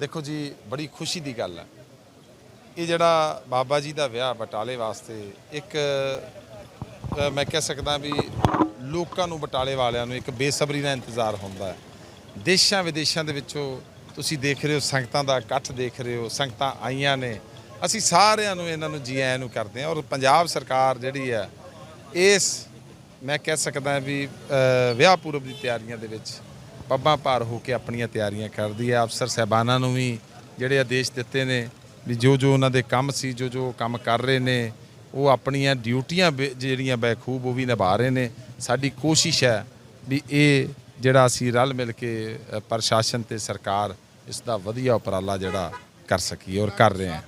ਦੇਖੋ ਜੀ, ਬੜੀ ਖੁਸ਼ੀ ਦੀ ਗੱਲ ਹੈ ਇਹ ਜਿਹੜਾ ਬਾਬਾ ਜੀ ਦਾ ਵਿਆਹ ਬਟਾਲੇ ਵਾਸਤੇ ਇੱਕ ਮੈਂ ਕਹਿ ਸਕਦਾ ਵੀ ਲੋਕਾਂ ਨੂੰ ਬਟਾਲੇ ਵਾਲਿਆਂ ਨੂੰ ਇੱਕ ਬੇਸਬਰੀ ਦਾ ਇੰਤਜ਼ਾਰ ਹੁੰਦਾ ਹੈ। ਦੇਸ਼ਾਂ ਵਿਦੇਸ਼ਾਂ ਦੇ ਵਿੱਚੋਂ ਤੁਸੀਂ ਦੇਖ ਰਹੇ ਹੋ, ਸੰਗਤਾਂ ਦਾ ਇਕੱਠ ਦੇਖ ਰਹੇ ਹੋ, ਸੰਗਤਾਂ ਆਈਆਂ ਨੇ। ਅਸੀਂ ਸਾਰਿਆਂ ਨੂੰ ਇਹਨਾਂ ਨੂੰ ਜੀ ਆਇਆਂ ਨੂੰ ਕਰਦੇ ਹਾਂ ਔਰ ਪੰਜਾਬ ਸਰਕਾਰ ਜਿਹੜੀ ਹੈ, ਇਸ, ਮੈਂ ਕਹਿ ਸਕਦਾ ਵੀ ਵਿਆਹ ਪੂਰਬ ਦੀ ਤਿਆਰੀਆਂ ਦੇ ਵਿੱਚ ਪੱਬਾਂ ਭਾਰ ਹੋ ਕੇ ਆਪਣੀਆਂ ਤਿਆਰੀਆਂ ਕਰਦੀ ਹੈ। ਅਫਸਰ ਸਹਿਬਾਨਾਂ ਨੂੰ ਵੀ ਜਿਹੜੇ ਆਦੇਸ਼ ਦਿੱਤੇ ਨੇ ਵੀ ਜੋ ਜੋ ਉਹਨਾਂ ਦੇ ਕੰਮ ਸੀ, ਜੋ ਜੋ ਕੰਮ ਕਰ ਰਹੇ ਨੇ, ਉਹ ਆਪਣੀਆਂ ਡਿਊਟੀਆਂ ਬੇ- ਜਿਹੜੀਆਂ ਬਖੂਬ ਉਹ ਵੀ ਨਿਭਾ ਰਹੇ ਨੇ। ਸਾਡੀ ਕੋਸ਼ਿਸ਼ ਹੈ ਵੀ ਇਹ ਜਿਹੜਾ ਅਸੀਂ ਰਲ ਮਿਲ ਕੇ ਪ੍ਰਸ਼ਾਸਨ ਤੇ ਸਰਕਾਰ ਇਸ ਦਾ ਵਧੀਆ ਉਪਰਾਲਾ ਜਿਹੜਾ ਕਰ ਸਕੀਏ ਔਰ ਕਰ ਰਹੇ ਹਾਂ।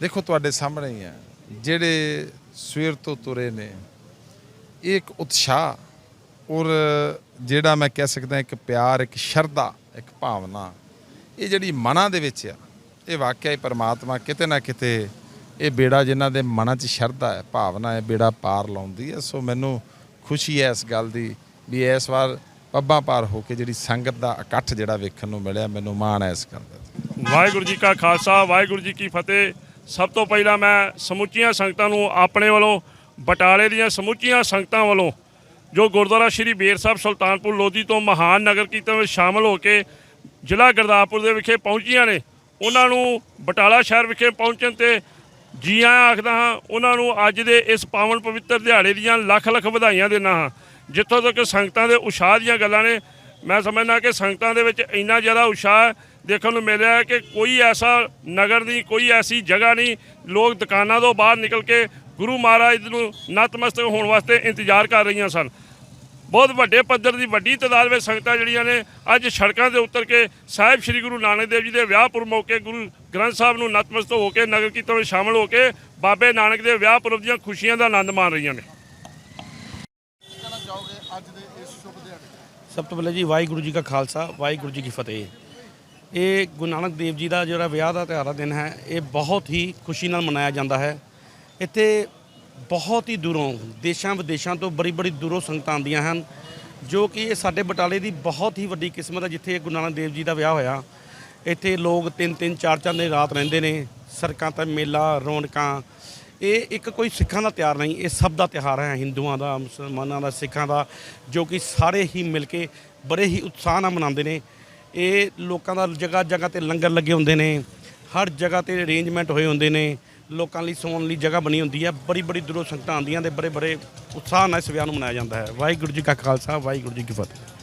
ਦੇਖੋ, ਤੁਹਾਡੇ ਸਾਹਮਣੇ ਹੀ ਹੈ। ਜਿਹੜੇ ਸਵੇਰ ਤੋਂ ਤੁਰੇ ਨੇ ਇਹ ਇੱਕ ਉਤਸ਼ਾਹ ਔਰ ਜਿਹੜਾ ਮੈਂ ਕਹਿ ਸਕਦਾ ਇੱਕ ਪਿਆਰ, ਇੱਕ ਸ਼ਰਧਾ, ਇੱਕ ਭਾਵਨਾ, ਇਹ ਜਿਹੜੀ ਮਨਾਂ ਦੇ ਵਿੱਚ ਆ, ਇਹ ਵਾਕਿਆ ਹੀ ਪਰਮਾਤਮਾ ਕਿਤੇ ਨਾ ਕਿਤੇ ਇਹ ਬੇੜਾ ਜਿਨ੍ਹਾਂ ਦੇ ਮਨਾਂ 'ਚ ਸ਼ਰਧਾ ਹੈ, ਭਾਵਨਾ ਹੈ, ਬੇੜਾ ਪਾਰ ਲਾਉਂਦੀ ਹੈ। ਸੋ ਮੈਨੂੰ ਖੁਸ਼ੀ ਹੈ ਇਸ ਗੱਲ ਦੀ ਵੀ ਇਸ ਵਾਰ ਪੱਬਾਂ ਪਾਰ ਹੋ ਕੇ ਜਿਹੜੀ ਸੰਗਤ ਦਾ ਇਕੱਠ ਜਿਹੜਾ ਵੇਖਣ ਨੂੰ ਮਿਲਿਆ, ਮੈਨੂੰ ਮਾਣ ਹੈ ਇਸ ਗੱਲ ਦਾ। ਵਾਹਿਗੁਰੂ ਜੀ ਕਾ ਖਾਲਸਾ, ਵਾਹਿਗੁਰੂ ਜੀ ਕੀ ਫਤਿਹ। ਸਭ ਤੋਂ ਪਹਿਲਾਂ ਮੈਂ ਸਮੁੱਚੀਆਂ ਸੰਗਤਾਂ ਨੂੰ ਆਪਣੇ ਵੱਲੋਂ ਬਟਾਲੇ ਦੀਆਂ ਸਮੁੱਚੀਆਂ ਸੰਗਤਾਂ ਵੱਲੋਂ ਜੋ ਗੁਰਦੁਆਰਾ ਸ਼੍ਰੀ ਬੇਰ ਸਾਹਿਬ ਸੁਲਤਾਨਪੁਰ ਲੋਧੀ ਤੋਂ ਮਹਾਨ ਨਗਰ ਕੀਰਤਨ ਵਿੱਚ ਸ਼ਾਮਲ ਹੋ ਕੇ ਜ਼ਿਲ੍ਹਾ ਗੁਰਦਾਸਪੁਰ ਦੇ ਵਿਖੇ ਪਹੁੰਚੀਆਂ ਨੇ, ਉਹਨਾਂ ਨੂੰ ਬਟਾਲਾ ਸ਼ਹਿਰ ਵਿਖੇ ਪਹੁੰਚਣ ਤੇ ਜੀ ਆਇਆਂ ਆਖਦਾ ਹਾਂ, ਉਹਨਾਂ ਨੂੰ ਅੱਜ ਦੇ ਇਸ ਪਾਵਨ ਪਵਿੱਤਰ ਦਿਹਾੜੇ ਦੀਆਂ ਲੱਖ ਲੱਖ ਵਧਾਈਆਂ ਦਿੰਦਾ ਹਾਂ। ਜਿੱਥੋਂ ਤੱਕ ਸੰਗਤਾਂ ਦੇ ਉਤਸ਼ਾਹ ਦੀਆਂ ਗੱਲਾਂ ਨੇ, ਮੈਂ ਸਮਝਦਾ ਕਿ ਸੰਗਤਾਂ ਦੇ ਵਿੱਚ ਇੰਨਾ ਜ਼ਿਆਦਾ ਉਤਸ਼ਾਹ ਦੇਖਣ ਨੂੰ ਮਿਲਿਆ ਕਿ ਕੋਈ ਐਸਾ ਨਗਰ ਨਹੀਂ, ਕੋਈ ਐਸੀ ਜਗ੍ਹਾ ਨਹੀਂ। ਲੋਕ ਦੁਕਾਨਾਂ ਤੋਂ ਬਾਹਰ ਨਿਕਲ ਕੇ ਗੁਰੂ ਮਹਾਰਾਜ ਨੂੰ ਨਤਮਸਤਕ ਹੋਣ ਵਾਸਤੇ ਇੰਤਜ਼ਾਰ ਕਰ ਰਹੀਆਂ ਸਨ। ਬਹੁਤ ਵੱਡੇ ਪੱਧਰ ਦੀ ਵੱਡੀ ਤਾਦਾਦ ਵਿੱਚ ਸੰਗਤਾਂ ਜਿਹੜੀਆਂ ਨੇ, ਅੱਜ ਸੜਕਾਂ ਤੇ ਉਤਰ ਕੇ ਸਾਹਿਬ ਸ੍ਰੀ ਗੁਰੂ ਨਾਨਕ ਦੇਵ ਜੀ ਦੇ ਵਿਆਹ ਪੁਰਬ ਮੌਕੇ ਗੁਰੂ ਗ੍ਰੰਥ ਸਾਹਿਬ ਨੂੰ ਨਤਮਸਤਕ ਹੋ ਕੇ, ਨਗਰ ਕੀਰਤਨ ਵਿੱਚ ਸ਼ਾਮਲ ਹੋ ਕੇ ਬਾਬੇ ਨਾਨਕ ਦੇ ਵਿਆਹ ਪੁਰਬ ਦੀਆਂ ਖੁਸ਼ੀਆਂ ਦਾ ਆਨੰਦ ਮਾਣ ਰਹੀਆਂ ਨੇ। ਸਭ ਤੋਂ ਪਹਿਲਾਂ ਜੀ ਵਾਹਿਗੁਰੂ ਜੀ ਕਾ ਖਾਲਸਾ, ਵਾਹਿਗੁਰੂ ਜੀ ਕੀ ਫਤਿਹ। ਇਹ ਗੁਰੂ ਨਾਨਕ ਦੇਵ ਜੀ ਦਾ ਜਿਹੜਾ ਵਿਆਹ ਦਾ ਤਿਉਹਾਰ ਦਿਨ ਹੈ, ਇਹ ਬਹੁਤ ਹੀ ਖੁਸ਼ੀ ਨਾਲ ਮਨਾਇਆ ਜਾਂਦਾ ਹੈ। ਇੱਥੇ ਬਹੁਤ ਹੀ ਦੂਰੋਂ, ਦੇਸ਼ਾਂ ਵਿਦੇਸ਼ਾਂ ਤੋਂ ਬੜੀ ਬੜੀ ਦੂਰੋਂ ਸੰਗਤਾਂ ਆਉਂਦੀਆਂ ਹਨ, ਜੋ ਕਿ ਇਹ ਸਾਡੇ ਬਟਾਲੇ ਦੀ ਬਹੁਤ ਹੀ ਵੱਡੀ ਕਿਸਮਤ ਹੈ, ਜਿੱਥੇ ਗੁਰੂ ਨਾਨਕ ਦੇਵ ਜੀ ਦਾ ਵਿਆਹ ਹੋਇਆ। ਇੱਥੇ ਲੋਕ ਤਿੰਨ ਤਿੰਨ ਚਾਰ ਚਾਰ ਦਿਨ ਰਾਤ ਰਹਿੰਦੇ ਨੇ, ਸੜਕਾਂ ਤੇ ਮੇਲਾ, ਰੌਣਕਾਂ। ਇਹ ਇੱਕ ਕੋਈ ਸਿੱਖਾਂ ਦਾ ਤਿਉਹਾਰ ਨਹੀਂ, ਇਹ ਸਭ ਦਾ ਤਿਉਹਾਰ ਹੈ, ਹਿੰਦੂਆਂ ਦਾ, ਮੁਸਲਮਾਨਾਂ ਦਾ, ਸਿੱਖਾਂ ਦਾ, ਜੋ ਕਿ ਸਾਰੇ ਹੀ ਮਿਲ ਕੇ ਬੜੇ ਹੀ ਉਤਸ਼ਾਹ ਨਾਲ ਮਨਾਉਂਦੇ ਨੇ। ਇਹ ਲੋਕਾਂ ਦਾ ਜਗ੍ਹਾ ਜਗ੍ਹਾ ਤੇ ਲੰਗਰ ਲੱਗੇ ਹੁੰਦੇ ਨੇ, ਹਰ ਜਗ੍ਹਾ ਤੇ ਅਰੇਂਜਮੈਂਟ ਹੋਏ ਹੁੰਦੇ ਨੇ। ਲੋਕਾਂ ਲਈ ਸੌਣ ਲਈ ਜਗ੍ਹਾ ਬਣੀ ਹੁੰਦੀ ਹੈ ਬੜੀ ਬੜੀ ਦੂਰੋਂ ਸੰਗਤਾਂ ਆਉਂਦੀਆਂ ਤੇ ਬੜੇ ਬੜੇ ਉਤਸ਼ਾਹ ਨਾਲ ਇਸ ਵਿਆਹ ਨੂੰ ਮਨਾਇਆ ਜਾਂਦਾ ਹੈ। ਵਾਹਿਗੁਰੂ ਜੀ ਕਾ ਖਾਲਸਾ, ਵਾਹਿਗੁਰੂ ਜੀ ਕੀ ਫਤਿਹ।